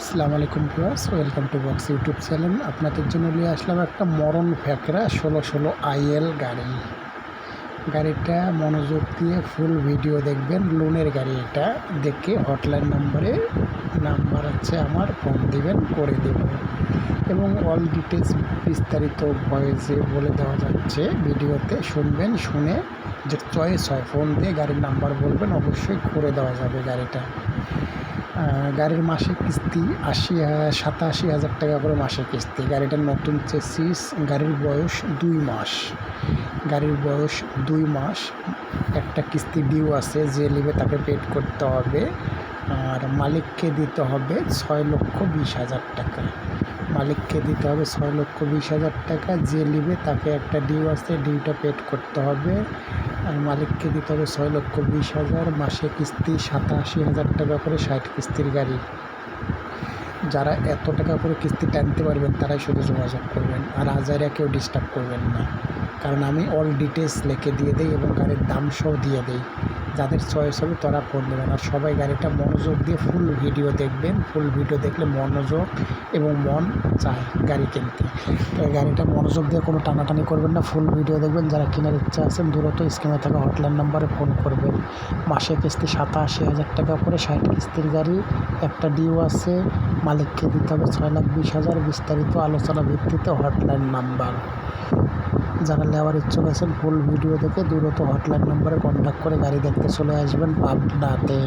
আসসালামু আলাইকুম viewers, welcome to box YouTube channel. আপনাদের জন্য নিয়ে আসলাম একটা মরণ ফ্যাকরা ষোলো ষোলো আইএল গাড়ি। গাড়িটা মনোযোগ দিয়ে ফুল ভিডিও দেখবেন। লোনের গাড়ি এটা। দেখে হটলাইন নম্বরে নাম্বার হচ্ছে আমার ফোন দিবেন, করে দেব এবং অল ডিটেলস বিস্তারিত ভয়েসে বলে দেওয়া যাচ্ছে। ভিডিওতে শুনবেন, শুনে যে চয়েস হয় ফোন দিয়ে গাড়ির নাম্বার বলবেন, অবশ্যই করে দেওয়া যাবে গাড়িটা। গাড়ির মাসিক কিস্তি আশি সাতাশি হাজার টাকা করে মাসিক কিস্তি। গাড়িটার নতুন চেসিস গাড়ির বয়স দুই মাস। গাড়ির বয়স দুই মাস। একটা কিস্তি ডিউ আছে, যে নেবে তাকে পেড করতে হবে। আর মালিককে দিতে হবে ছয় লক্ষ বিশ হাজার টাকা। মালিককে দিতে হবে ছয় লক্ষ বিশ হাজার টাকা। যে নেবে তাকে একটা ডিউ আছে ডিউটা পেড করতে হবে। আর মালিককে দিতে হবে ছয় লক্ষ বিশ হাজার, মাসে কিস্তি সাতাশি হাজার টাকা করে ষাট কিস্তির গাড়ি। যারা এত টাকা করে কিস্তি টানতে পারবেন, তারাই শুধু যোগাযোগ করবেন আর হাজারা কেউ ডিস্টার্ব করবেন না। কারণ আমি অল ডিটেলস লিখে দিয়ে দিই এবং গাড়ির দাম সহ দিয়ে দিই। যাদের চয়েস হবে তারা ফোন দেবেন। আর সবাই গাড়িটা মনোযোগ দিয়ে ফুল ভিডিও দেখবেন। ফুল ভিডিও দেখলে মনোযোগ এবং মন চায় গাড়ি কিনতে। তো গাড়িটা মনোযোগ দিয়ে কোনো টানাটানি করবেন না। ফুল ভিডিও দেখবেন। যারা কেনার ইচ্ছা আছেন দ্রুত স্ক্রিনে থাকা হটলাইন নাম্বারে ফোন করবেন। মাসে কিস্তি সাতাশি হাজার টাকা করে ষাট কিস্তির গাড়ি, একটা ডিউ আছে, মালিককে দিতে হবে ছয় লাখ বিশ হাজার বিস্তারিত আলোচনা ভিত্তিতে হটলাইন নাম্বার যারা নেওয়ার ইচ্ছুক আছেন ফুল ভিডিও দেখে দ্রুত হটলাইন নম্বরে কন্ট্যাক্ট করে গাড়ি দেখতে চলে আসবেন পাবনাতে।